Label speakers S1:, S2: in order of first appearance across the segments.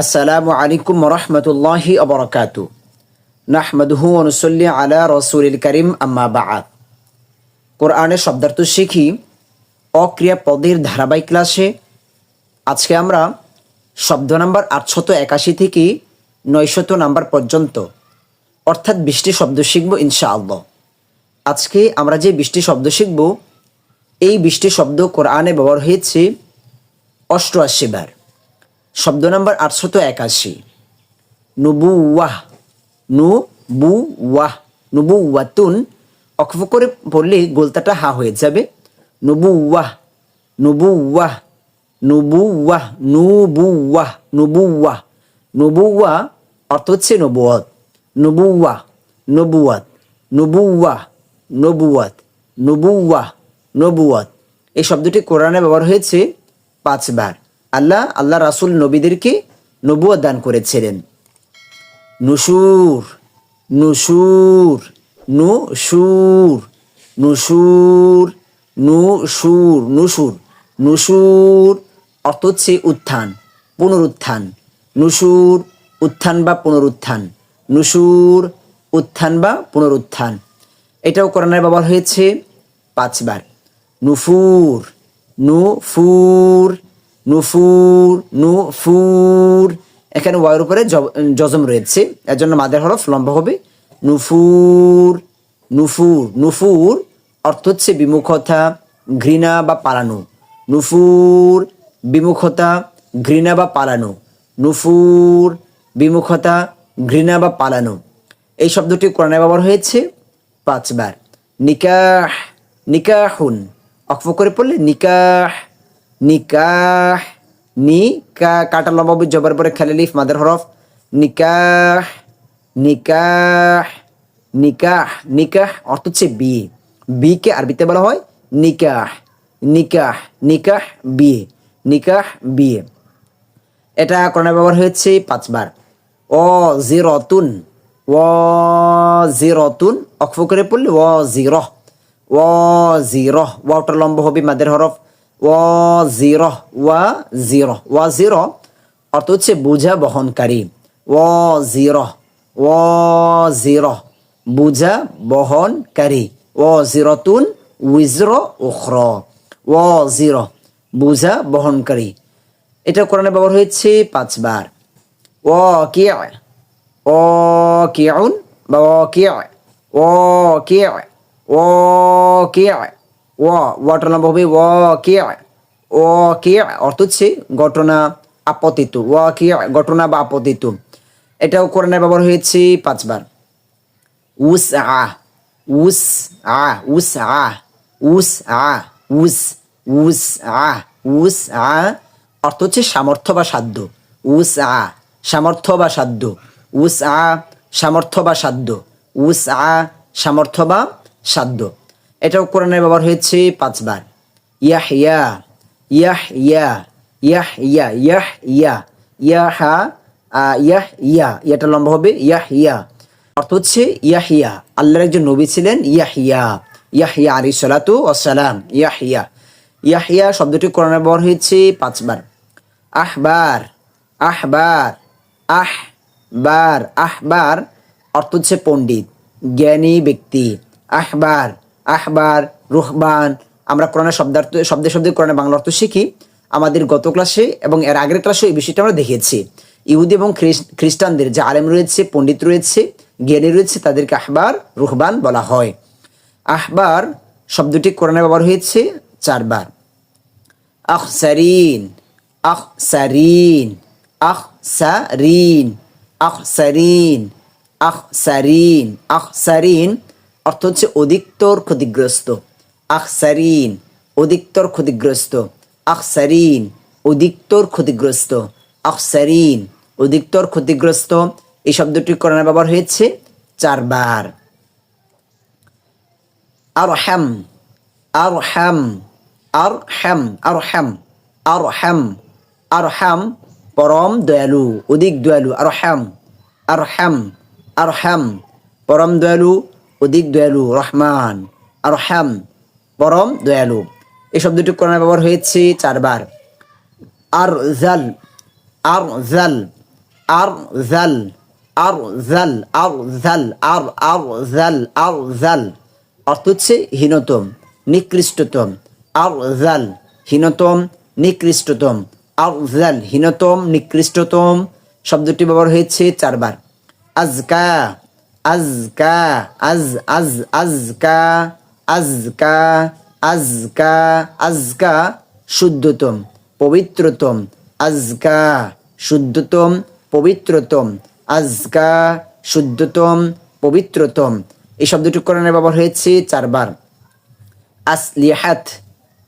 S1: আসসালামু আলাইকুম রহমতুল্লাহি আবরকাত নাহমদহু অনুসল্লি আলা রসুলিল করিম, আম্মা বাআত কোরআনের শব্দার্থ শিখি অক্রিয়া পদের ধারাবাহিক ক্লাসে আজকে আমরা শব্দ নাম্বার আটশত একাশি থেকে নয়শত নাম্বার পর্যন্ত, অর্থাৎ বৃষ্টি শব্দ শিখব ইনশাআল্লাহ। আজকে আমরা যে বৃষ্টি শব্দ শিখব, এই বৃষ্টি শব্দ কোরআনে ব্যবহার হয়েছে অষ্টআশি বার। শব্দ নাম্বার আটশত একাশি। নুবু ওয়াহ নু বু ওয়াহ নুবু ওয়াতুন অক্ষ করে পড়লে গোলতাটা হা হয়ে যাবে। নুবু ওয়াহ নুবু ওয়াহ নুবু ওয়াহ নুবু ওয়াহ নুবু ওয়াহ নুবু ওয়া অর্থ হচ্ছে নবুয়ত নুবু ওয়াহ নবুয়াত নুবু ওয়াহ নবুয়াত নুবু ওয়াহ নবুয়াত এই শব্দটি কোরআনে ব্যবহার হয়েছে পাঁচবার। আল্লাহ আল্লাহ রাসুল নবীদেরকে নবুয়াত দান করেছিলেন। নুসুর নুসুর নুসুর নুসুর নুসুর নুসুর নুসুর অর্থ হচ্ছে উত্থান, পুনরুত্থান। নুসুর, উত্থান বা পুনরুত্থান। নুসুর, উত্থান বা পুনরুত্থান। এটাও করোনার ব্যবহার হয়েছে পাঁচবার। নুফুর নুফুর নুফুর নুফুর। এখানে ওয়ার উপরে জজম রয়েছে। এর জন্য মাদের হরফ লম্বা হবে। নুফুর নুফুর নুফুর অর্থ হচ্ছে বিমুখতা, ঘৃণা বা পালানো। নুফুর, বিমুখতা, ঘৃণা বা পালানো। নুফুর, বিমুখতা, ঘৃণা বা পালানো। এই শব্দটি কোরআনে ব্যবহার হয়েছে পাঁচবার। নিকাহ, নিকাহুন। অক্ষ করে পড়লে নিকাহ নিকাহ নিকা কাটা লম্বা জবর পরে খেলে লিফ মাদের হরফ নিকাহ নিকাহ নিকাহ নিকাহ অর্থ হচ্ছে বিয়ে বিয়েকে আরবিতে বলা হয় নিকাহ নিকাহ নিকাহ বিয়ে নিকাহ বিয়ে এটা করোনা ব্যবহার হয়েছে পাঁচবার ও জিরতুন ও জিরতুন অক্ষ করে পড়লে ও জির ও জির ওয়াটার লম্ব হবে মাদের হরফ ও জির ওয়া জির ওয়া জির অর্থ হচ্ছে বোঝা বহনকারী। ও জির ও জির বোঝা বহনকারী। ও জিরতুন উইজর উখর। ও জির বোঝা বহনকারী। এটা কোরআনে ব্যবহার হয়েছে পাঁচবার। ও কে ও কেউন বা ও কে ও কে ও কে ও ওয়াটার লম্বা হবে ও, কে ও, কে, অর্থ হচ্ছে ঘটনা আপতিত, ও, কে, ঘটনা বা আপতিত। এটাও কোরআনে ব্যবহার হয়েছে পাঁচবার। উস আ উস আ উস আ উস আ উস উস আ উস আ অর্থ হচ্ছে সামর্থ্য বা সাধ্য। উস আ সামর্থ্য বা সাধ্য। উস আ সামর্থ্য বা সাধ্য। উস আ সামর্থ্য বা সাধ্য। এটাও কোরআনে ব্যবহার হয়েছে পাঁচবার। ইয়াহ ইয়া ইয়াহ ইয়া ইয়াহ ইয়া ইয়াহ ইয়া ইয়াহা ইয়াহ ইয়া ইয়াটা লম্বা হবে ইয়াহ ইয়া অর্থ হচ্ছে ইয়াহিয়া আল্লাহর একজন নবী ছিলেন ইয়াহিয়া ইয়াহিয়া আলী সালাতু ওয়াসালাম ইয়াহিয়া ইয়াহিয়া শব্দটি কোরআনে ব্যবহার হয়েছে পাঁচবার। আহবার আহবার আহবার আহবার অর্থ হচ্ছে পণ্ডিত, জ্ঞানী ব্যক্তি। আহবার আহবার, রুহবান, আমরা কোরআনের শব্দার্থ, শব্দে শব্দে কোরআনে বাংলা অর্থ শিখি, আমাদের গত ক্লাসে এবং এর আগের ক্লাসে এই বিষয়টা আমরা দেখিয়েছি। ইহুদি এবং খ্রিস্টানদের যে আলেম রয়েছে, পণ্ডিত রয়েছে, জ্ঞানী রয়েছে, তাদেরকে আহবার, রুহবান বলা হয়। আহবার শব্দটি কোরআনে ব্যবহার হয়েছে চারবার। আখসারিন আখসারিন আখসারিন আখসারিন আখসারিন আখসারিন অর্থ হচ্ছে অধিকতর ক্ষতিগ্রস্ত। আখসারিন, অধিকতর ক্ষতিগ্রস্ত। আখসারিন, অধিকতর ক্ষতিগ্রস্ত। আখসারিন, অধিকতর ক্ষতিগ্রস্ত। এই শব্দটি কোরআনে ব্যবহার হয়েছে চারবার। আরহাম আরহাম আরহাম আরহাম আরহাম আরহাম, পরম দয়ালু, অধিক দয়ালু, আরহাম আরহাম আরহাম, পরম দয়ালু অধিক দয়ালু, রহমান, আরহাম, পরম দয়ালু। এই শব্দটি কোরআনে ব্যবহার হয়েছে চারবার। আর জাল আর জাল আর জাল আর জাল আর জাল আর আর জাল আর জাল অর্থ হচ্ছে হীনতম, নিকৃষ্টতম। আর জাল হীনতম, নিকৃষ্টতম। আর জাল হীনতম, নিকৃষ্টতম। শব্দটি ব্যবহার হয়েছে চারবার। আজকা আজকা, আজ আজ, আজকা আজকা আজকা আজকা, শুদ্ধতম, পবিত্রতম, আজকা, শুদ্ধতম, পবিত্রতম, আজকা, শুদ্ধতম, পবিত্রতম। এই শব্দটি কোরআনে ব্যবহার হয়েছে চারবার। আসলিহাত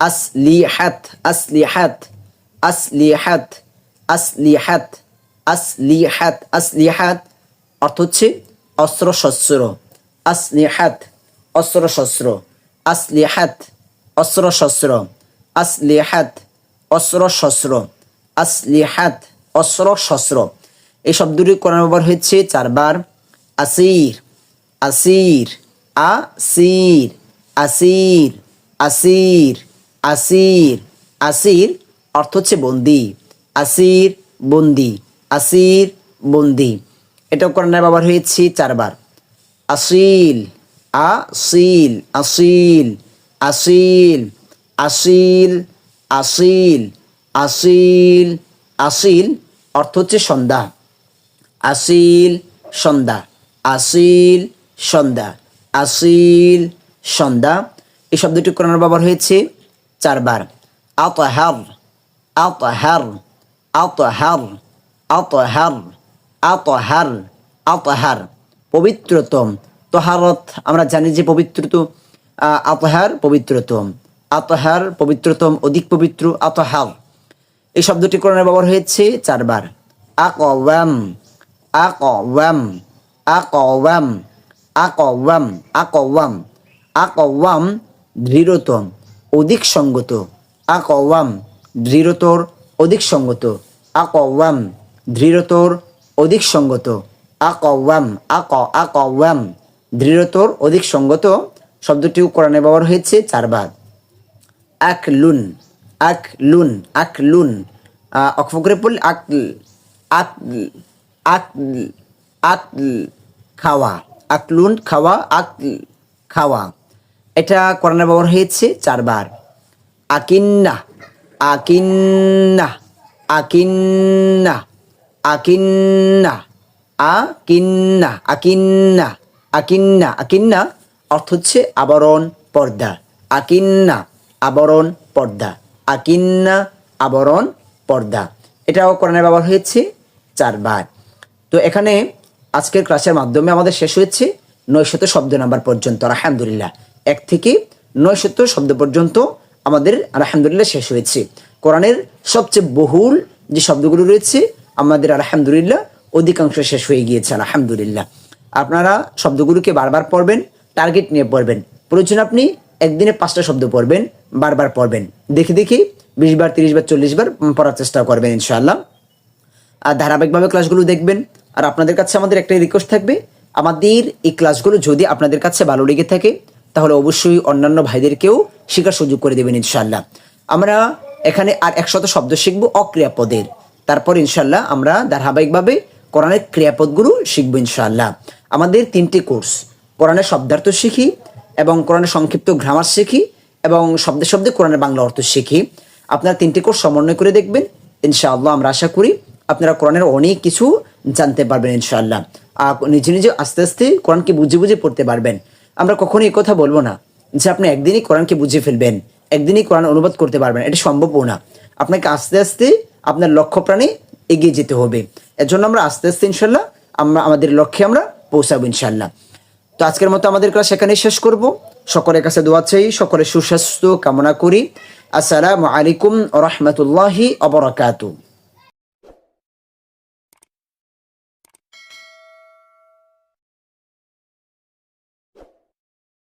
S1: আসলিহাত আসলিহাত আসলিহাত আসলিহাত আসলিহাত আসলিহাত, অর্থ হচ্ছে অস্ত্র শস্ত্র আসলিহাত অস্ত্র শস্ত্র আসলিহাত অস্ত্র শস্ত্র আসলিহাত অস্ত্র শস্ত্র আসলিহাত অস্ত্র শস্ত্র এই শব্দটি কোরআন ব্যবহার হয়েছে চারবার। আসির আসির আসির আসির আসির আসির আসির অর্থ হচ্ছে বন্দি। আসির বন্দি। আসির, বন্দি। এটা কোরআনে ব্যবহার হয়েছে চারবার। আসিল আসিল আসিল আসিল আসিল আসিল আসিল আসিল অর্থ হচ্ছে সন্ধ্যা। আসিল সন্ধ্যা। আসিল সন্ধ্যা। আসিল, সন্ধ্যা। এই শব্দটি কোরআন ব্যবহার হয়েছে চারবার। আতহার আতহার আতহার আতহার। আতহার আতহার পবিত্রতম। তহারত আমরা জানি যে পবিত্রত আহ, আতহার পবিত্রতম। আতহার পবিত্রতম অধিক পবিত্র আতহার। এই শব্দটি কোরআনে ব্যবহার হয়েছে চারবার। আকওয়াম আকওয়াম আকওয়াম আকওয়াম আকওয়াম। আকওয়াম দৃঢ়তম অধিক সঙ্গত। আকওয়াম দৃঢ়তর অধিক সঙ্গত। আকওয়াম দৃঢ়তর অধিক সঙ্গত। আকওয়াম আক আকওয়াম। দৃঢ়তর অধিক সঙ্গত শব্দটিও কোরআনে ব্যবহার হয়েছে চারবার আকলুন আকলুন আকলুন। আহ, অক্ষ করে পড়লে আকল আকল আকল আকল খাওয়া। আকলুন খাওয়া আকল খাওয়া। এটা কোরআনে ব্যবহার হয়েছে চারবার আকিন্না আকিন্না আকিন্না। আকিন্না আকিন্না আকিন্না আকিন্না আকিন্না অর্থ হচ্ছে আবরণ, পর্দা। আকিন্না, আবরণ, পর্দা। আকিন্না, আবরণ, পর্দা। এটাও কোরআনে ব্যবহার হয়েছে চারবার। তো এখানে আজকের ক্লাসের মাধ্যমে আমাদের শেষ হয়েছে নয়শত শব্দ নাম্বার পর্যন্ত, আলহামদুলিল্লাহ। এক থেকে নয়শত শব্দ পর্যন্ত আমাদের আলহামদুলিল্লাহ শেষ হয়েছে। কোরআনের সবচেয়ে বহুল যে শব্দগুলো রয়েছে আমাদের আলহামদুলিল্লাহ অধিকাংশ শেষ হয়ে গিয়েছে, আলহামদুলিল্লাহ। আপনারা শব্দগুলোকে বারবার পড়বেন টার্গেট নিয়ে পড়বেন। প্রয়োজন আপনি, একদিনে পাঁচটা শব্দ পড়বেন, বারবার পড়বেন। দেখে, দেখি, বিশ বার, তিরিশ বার, চল্লিশ বার পড়ার চেষ্টা করবেন, ইনশাআল্লাহ। আর ধারাবাহিকভাবে ক্লাসগুলো দেখবেন, আর আপনাদের কাছে আমাদের একটাই রিকোয়েস্ট থাকবে, আমাদের এই ক্লাসগুলো যদি আপনাদের কাছে ভালো লেগে থাকে, তাহলে অবশ্যই অন্যান্য ভাইদেরকেও শেখার সুযোগ করে দেবেন ইনশাল্লাহ আমরা এখানে আর একশত শব্দ শিখব অক্রিয়াপদের। তারপর ইনশাল্লাহ আমরা ধারাবাহিকভাবে কোরআনের ক্রিয়াপদগুলো শিখব ইনশাল্লাহ আমাদের তিনটি কোর্স, কোরআনের শব্দার্থ শিখি এবং কোরআনের সংক্ষিপ্ত গ্রামার শিখি এবং শব্দে শব্দে কোরআনের বাংলা অর্থ শিখি। আপনারা তিনটি কোর্স সমন্বয় করে দেখবেন, ইনশাআল্লাহ আমরা আশা করি আপনারা কোরআনের অনেক কিছু জানতে পারবেন ইনশাআল্লাহ। আর নিজে নিজে আস্তে আস্তে কোরআনকে বুঝে বুঝে পড়তে পারবেন। আমরা কখনো এই কথা বলব না যে আপনি একদিনই কোরআনকে বুঝে ফেলবেন, একদিনই কোরআন অনুবাদ করতে পারবেন, এটা সম্ভবও না। আপনাকে আস্তে আস্তে আপনার লক্ষ্য প্রাণে এগিয়ে যেতে হবে। এর জন্য আমরা আস্তে আস্তে ইনশাল্লাহ আমরা আমাদের লক্ষ্যে আমরা পৌঁছাবো ইনশাল্লাহ। তো আজকের মতো আমাদের ক্লাস এখানেই শেষ করব। সকলের কাছে দোয়া চাই, সকলের সুস্বাস্থ্য কামনা করি। আসসালামু আলাইকুম রহমতুল্লাহি অবরাকাতু